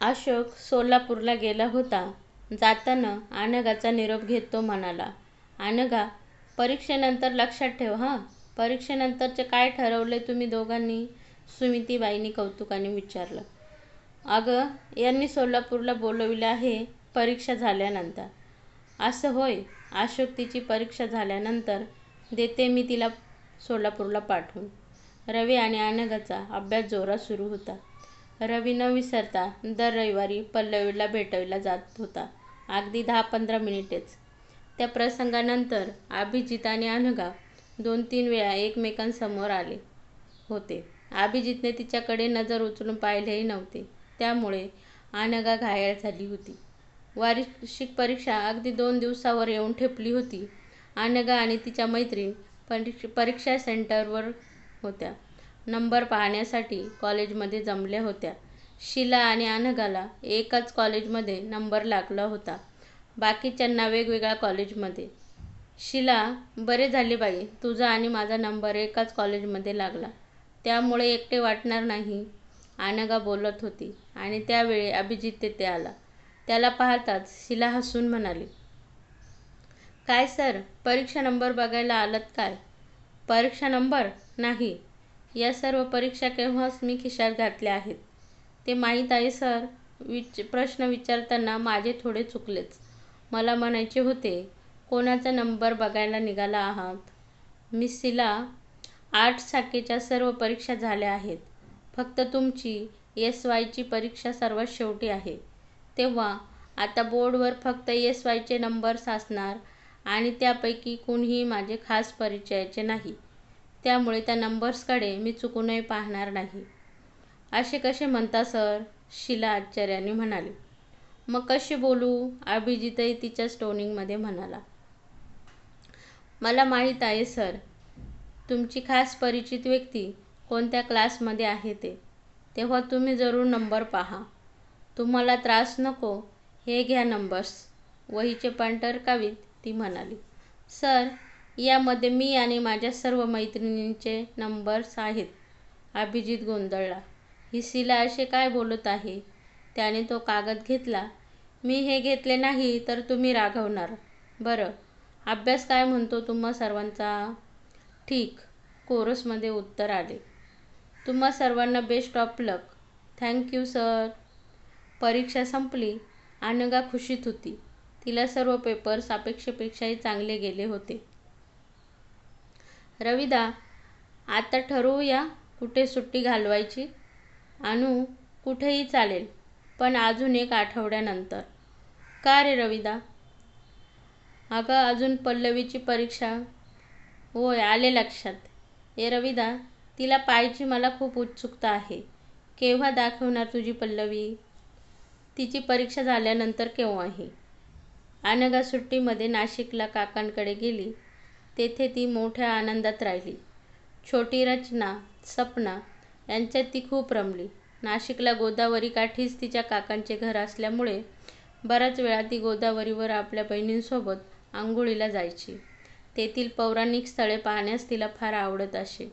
अशोक सोलापूरला गेला होता. जाताना अनघाचा निरोप घेत तो म्हणाला, अनघा, परीक्षेनंतर लक्षात ठेव हं. परीक्षेनंतरचे काय ठरवलंय तुम्ही दोघांनी? सुमितीबाईंनी कौतुकाने विचारलं. अगं, यांनी सोलापूरला बोलावलं आहे परीक्षा झाल्यानंतर. असं होय. अशोक तिची परीक्षा झाल्यानंतर देते मी तिला सोलापूरला पाठवून. रवी आणि अनघाचा अभ्यास जोरात सुरू होता. रवी न विसरता दर रविवारी पल्लवीला भेटविला जात होता. अगदी दहा-पंधरा मिनिटेच. त्या प्रसंगानंतर अभिजीत आणि अनघा दोन-तीन वेळा एकमेकांसमोर आले होते. अभिजितने तिच्याकडे नजर उचलून पाहिलेही नव्हते. त्यामुळे अनघा घायाळ झाली होती. वार्षिक परीक्षा अगदी दोन दिवसावर येऊन ठेपली होती. अनघा आणि तिच्या मैत्रिणी परीक्षा सेंटरवर होत्या. नंबर पाहण्यासाठी कॉलेजमध्ये जमल्या होत्या. शीला आणि अनघाला एकाच कॉलेजमध्ये नंबर लागला होता. बाकीच्यांना वेगवेगळ्या कॉलेजमध्ये. शीला, बरे झाले बाई, तुझा आणि माझा नंबर एकाच कॉलेजमध्ये लागला. त्यामुळे एकटे वाटणार नाही, अनघा बोलत होती आणि त्यावेळी अभिजित तेथे आला. त्याला पाहताच शीला हसून म्हणाली. काय सर, परीक्षा नंबर बघायला आलात काय? परीक्षा नंबर? नाही. या सर्व परीक्षा केव्हाच मी खिशात घातल्या आहेत. ते माहीत आहे सर. विच प्रश्न विचारताना माझे थोडे चुकलेच. मला म्हणायचे होते, कोणाचा नंबर बघायला निघाला आहात? मिस शीला, आर्ट्स शाखेच्या सर्व परीक्षा झाल्या आहेत. फक्त तुमची एस. वायची परीक्षा सर्वात शेवटी आहे. तेव्हा आता बोर्डवर फक्त एस. वायचे नंबर्स असणार आणि त्यापैकी कुणीही माझे खास परिचयाचे नाही. त्यामुळे त्या नंबर्सकडे मी चुकूनही पाहणार नाही. असे कसे म्हणता सर? शीला आश्चर्याने म्हणाली. मग कसे बोलू? अभिजितही तिच्याच टोनिंगमध्ये म्हणाला. मला माहीत आहे सर, तुमची खास परिचित व्यक्ती कोणत्या क्लासमध्ये आहे ते. तेव्हा तुम्ही जरूर नंबर पहा तुम्हाला त्रास नको, हे घ्या नंबर्स. वहीचे पांटर कावीत ती म्हणाली. सर, यामध्ये मी आणि माझ्या सर्व मैत्रिणींचे नंबर्स आहेत. अभिजित गोंधळला. ही शीला असे काय बोलत आहे? त्याने तो कागद घेतला. मी हे घेतले नाही तर तुम्ही रागवणार बरं, अभ्यास काय म्हणतो तुम्हा सर्वांचा? ठीक, कोरसमध्ये उत्तर आले. तुम्हा सर्वांना best of luck. Thank you sir. परीक्षा संपली. अनगा खुशीत होती. तिला सर्व पेपर्स अपेक्षेपेक्षाही चांगले गेले होते. रविदा आता ठरवूया कुठे सुट्टी घालवायची? अनू, कुठेही चालेल, पण अजून एक आठवड्यानंतर. का रे रविदा अगं, अजून पल्लवीची परीक्षा. होय, आले लक्षात. ए रविदा तिला पाहायची मला खूप उत्सुकता आहे. केव्हा दाखवणार तुझी पल्लवी? तिची परीक्षा झाल्यानंतर केव्हाही. अनघा सुट्टीमध्ये नाशिकला काकांकडे गेली. तेथे ती मोठ्या आनंदात राहिली. छोटी रचना, सपना यांच्यात ती खूप रमली. नाशिकला गोदावरी काठीच तिच्या काकांचे घर असल्यामुळे बऱ्याच वेळा ती गोदावरीवर आपल्या बहिणींसोबत आंघोळीला जायची. तेथील पौराणिक स्थळे पाहण्यास तिला फार आवडत असे.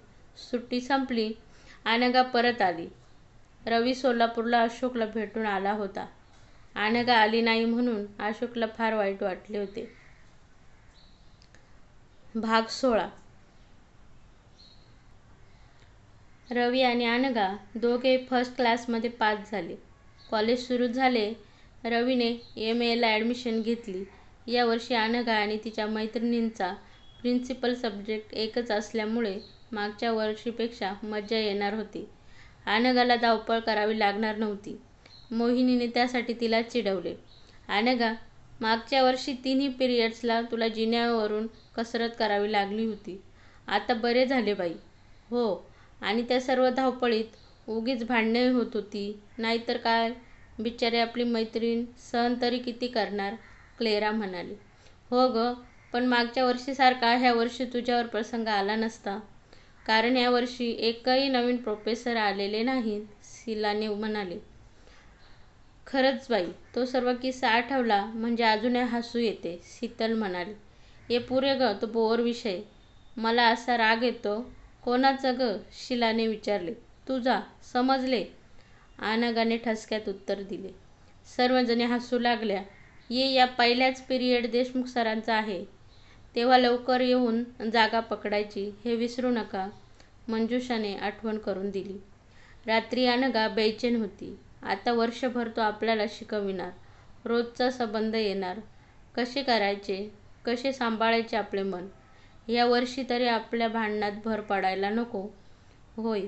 सुट्टी संपली. आनगा परत आली. रवी सोलापूरला अशोकला भेटून आला होता. आनगा आली नाही म्हणून अशोकला फार वाईट वाटले होते. भाग सोळा रवी आणि अनघा दोघे फर्स्ट क्लासमध्ये पास झाले. कॉलेज सुरू झाले. रवीने एम. एला ॲडमिशन घेतली. या वर्षी अनघा आणि तिच्या मैत्रिणींचा प्रिन्सिपल सब्जेक्ट एकच असल्यामुळे मागच्या वर्षीपेक्षा मजा येणार होती. अनघाला धावपळ करावी लागणार नव्हती. मोहिनीने त्यासाठी तिला चिडवले. अनघा, मागच्या वर्षी तिन्ही पिरियड्सला तुला जिन्यावरून कसरत करावी लागली होती. आता बरे झाले बाई. हो, आणि त्या सर्व धावपळीत उगीच भांडणे होत होती. नाहीतर काय. बिचारी आपली मैत्रीण सहन तरी किती करणार? क्लेरा म्हणाली. हो गं, पण मागच्या वर्षीसारखा ह्या वर्षी तुझ्यावर प्रसंग आला नसता. कारण यावर्षी वर्षी एकही नवीन प्रोफेसर आलेले नाहीत, सिलाने म्हणाले खरंच बाई, तो सर्व किस्सा आठवला म्हणजे अजूनही हसू येते, शीतल म्हणाली. ये पुरे गं तो बोअर विषय. मला असा राग येतो. कोणाचा गं? शीलाने विचारले. तुझा. समजले? आनगाने ठसक्यात उत्तर दिले. सर्वजणी हसू लागल्या. ये या पहिल्याच पिरियड देशमुख सरांचा आहे. तेव्हा लवकर येऊन जागा पकडायची हे विसरू नका, मंजुषाने आठवण करून दिली. रात्री अनघा बेचैन होती. आता वर्षभर तो आपल्याला शिकविणार. रोजचा संबंध येणार. कसे करायचे, कसे सांभाळायचे आपले मन. या वर्षी तरी आपल्या भांडणात भर पडायला नको. होय,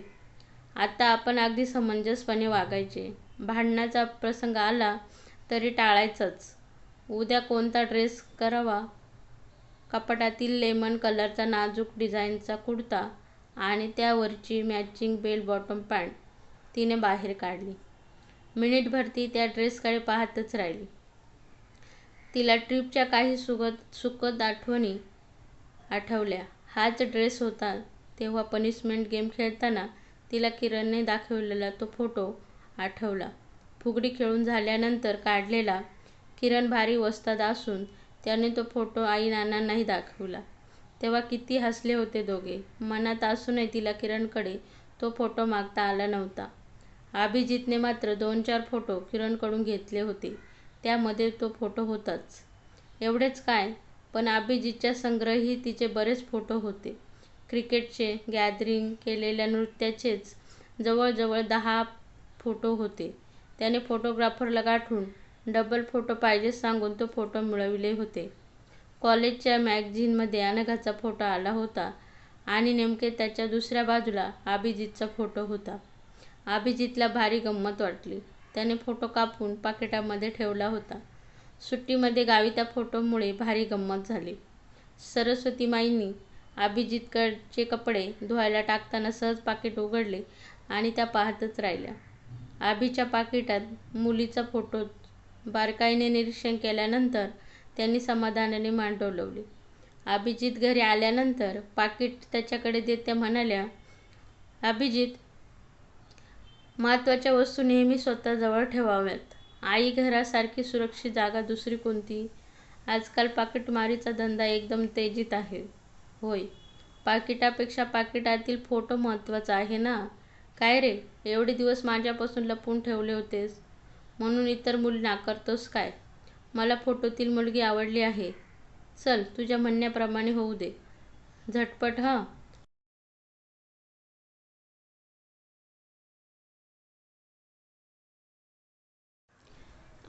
आता आपण अगदी समंजसपणे वागायचे. भांडणाचा प्रसंग आला तरी टाळायचंच उद्या कोणता ड्रेस करावा? कपाटातील लेमन कलरचा नाजूक डिझाईनचा कुडता आणि त्यावरची मॅचिंग बेल बॉटम पॅन्ट तिने बाहेर काढली. मिनिटभर ती त्या ड्रेसकडे पाहतच राहिली. तिला ट्रिपच्या काही सुगत सुखद आठवणी आठवल्या. हाच ड्रेस होता तेव्हा पनिशमेंट गेम खेळताना तिला किरणने दाखवलेला तो फोटो आठवला. फुगडी खेळून झाल्यानंतर काढलेला. किरण भारी वस्ताद असून त्याने तो फोटो आई-नानांनाही दाखवला तेव्हा किती हसले होते दोघे. मनात असूनही तिला किरणकडे तो फोटो मागता आला नव्हता. अभिजितने मात्र दोन-चार फोटो किरणकडून घेतले होते. त्यामध्ये तो फोटो होताच. एवढेच काय, पण अभिजितच्या संग्रही तिचे बरेच फोटो होते. क्रिकेटचे, गॅदरिंग केलेल्या नृत्याचेच जवळजवळ दहा फोटो होते. त्याने फोटोग्राफरला गाठून डबल फोटो पाहिजे सांगून तो फोटो मिळविले होते. कॉलेजच्या मॅगझिनमध्ये अनघाचा फोटो आला होता आणि नेमके त्याच्या दुसऱ्या बाजूला अभिजितचा फोटो होता. अभिजीतला भारी गंमत वाटली. त्याने फोटो कापून पाकिटामध्ये ठेवला होता. सुट्टीमध्ये गावी त्या फोटोमुळे भारी गंमत झाली. सरस्वतीमाईंनी अभिजितकडचे कपडे धुवायला टाकताना सहज पाकीट उघडले आणि त्या पाहतच राहिल्या. आभीच्या पाकिटात मुलीचा फोटो बारकाईने निरीक्षण केल्यानंतर त्यांनी समाधानाने मान डोलवली अभिजीत घरी आल्यानंतर पाकीट त्याच्याकडे देत त्या म्हणाल्या, अभिजीत, महत्त्वाच्या वस्तू नेहमी स्वतःजवळ ठेवाव्यात. आई घरासारखी सुरक्षित जागा दुसरी कोणती? आजकाल पाकीटमारीचा धंदा एकदम तेजीत आहे. होय, पाकिटापेक्षा पाकिटातील फोटो महत्त्वाचा आहे ना? काय रे, एवढे दिवस माझ्यापासून लपवून ठेवले होतेस म्हणून इतर मुली नाकारतोस काय? मला फोटोतील मुलगी आवडली आहे. चल, तुझ्या म्हणण्याप्रमाणे होऊ दे. झटपट हं.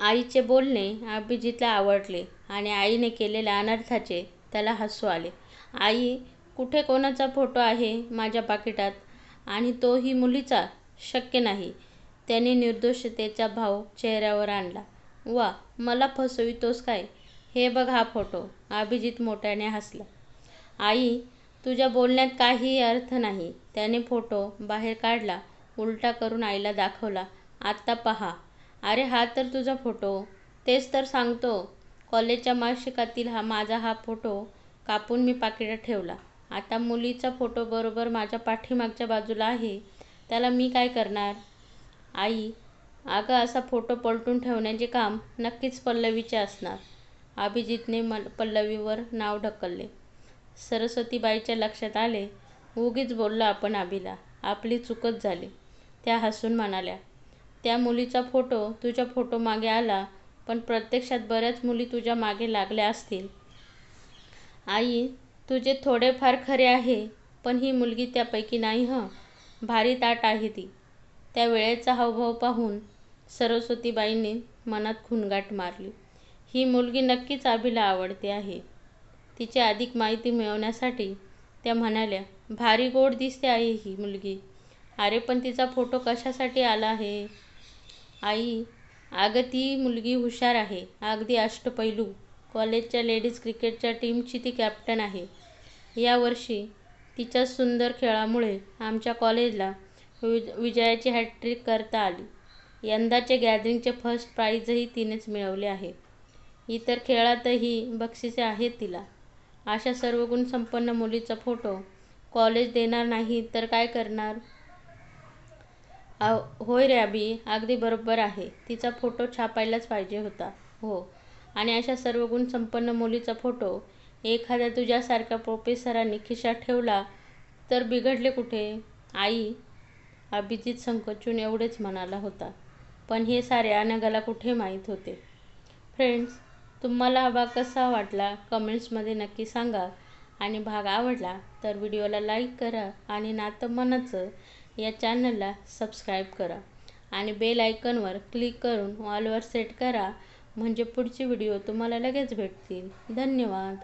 आईचे बोलणे अभिजीतला आवडले आणि आईने केलेल्या अनर्थाचे त्याला हसू आले. आई, कुठे कोणाचा फोटो आहे माझ्या पाकिटात आणि तोही मुलीचा? शक्य नाही. त्याने निर्दोषतेचा भाव चेहऱ्यावर आणला. वा, मला फसवितोस काय? हे बघ हा फोटो. अभिजीत मोठ्याने हसला. आई, तुझ्या बोलण्यात काहीही अर्थ नाही. त्याने फोटो बाहेर काढला, उलटा करून आईला दाखवला. आता पहा. अरे हा तर तुझा फोटो. तेच तर सांगतो. कॉलेजच्या मासिकातील माझा हा फोटो कापून मी पाकिटात ठेवला. आता मुलीचा फोटो बरोबर माझ्या पाठीमागच्या बाजूला आहे. त्याला मी काय करणार? आई, अगं असा फोटो पलटून ठेवण्याचे काम नक्कीच पल्लवीचे असणार. अभिजितने मल पल्लवीवर नाव ढकलले. सरस्वतीबाईच्या लक्षात आले. उगीच बोललो आपण आबीला आपली चूकच झाली. त्या हसून म्हणाल्या, त्या मुलीचा फोटो तुझ्या फोटोमागे आला पण प्रत्यक्षात बऱ्याच मुली तुझ्या मागे लागल्या असतील. आई, तुझे थोडेफार खरे आहे. पण ही मुलगी त्यापैकी नाही हं. भारी ताट आहे ती. त्या वेळेचा हावभाव पाहून सरस्वतीबाईंनी मनात खुणगाट मारली. ही मुलगी नक्कीच आभीला आवडते आहे. तिची अधिक माहिती मिळवण्यासाठी त्या म्हणाल्या, भारी गोड दिसते आहे ही मुलगी. अरे पण तिचा फोटो कशासाठी आला आहे? आई, अगं ती मुलगी हुशार आहे. अगदी अष्टपैलू. कॉलेजच्या लेडीज क्रिकेटच्या टीमची ती कॅप्टन आहे. यावर्षी तिच्या सुंदर खेळामुळे आमच्या कॉलेजला विजयाची हॅट्रिक करता आली. यंदाचे गॅदरिंगचे फर्स्ट प्राईजही तिनेच मिळवले आहे. इतर खेळातही बक्षिसे आहेत तिला. अशा सर्वगुणसंपन्न मुलीचा फोटो कॉलेज देणार नाही तर काय करणार? होय रे अभि, अगदी बरोबर आहे. तिचा फोटो छापायलाच पाहिजे होता. हो, आणि अशा सर्व गुणसंपन्न मुलीचा फोटो एखाद्या तुझ्यासारख्या प्रोफेसरांनी खिशात ठेवला तर बिघडले कुठे? आई, अभिजित संकोचून एवढेच म्हणाला होता पण हे सारे अनघाला कुठे माहीत होते फ्रेंड्स तुम्हाला हा भाग कसा वाटला कमेंट्समध्ये नक्की सांगा आणि भाग आवडला तर व्हिडिओला लाईक करा आणि नातं मनाचं या चॅनलला सबस्क्राईब करा आणि बेल आयकनवर क्लिक करून ऑलवर सेट करा. म्हणजे पुढचे व्हिडिओ तुम्हाला लगेच भेटतील. धन्यवाद.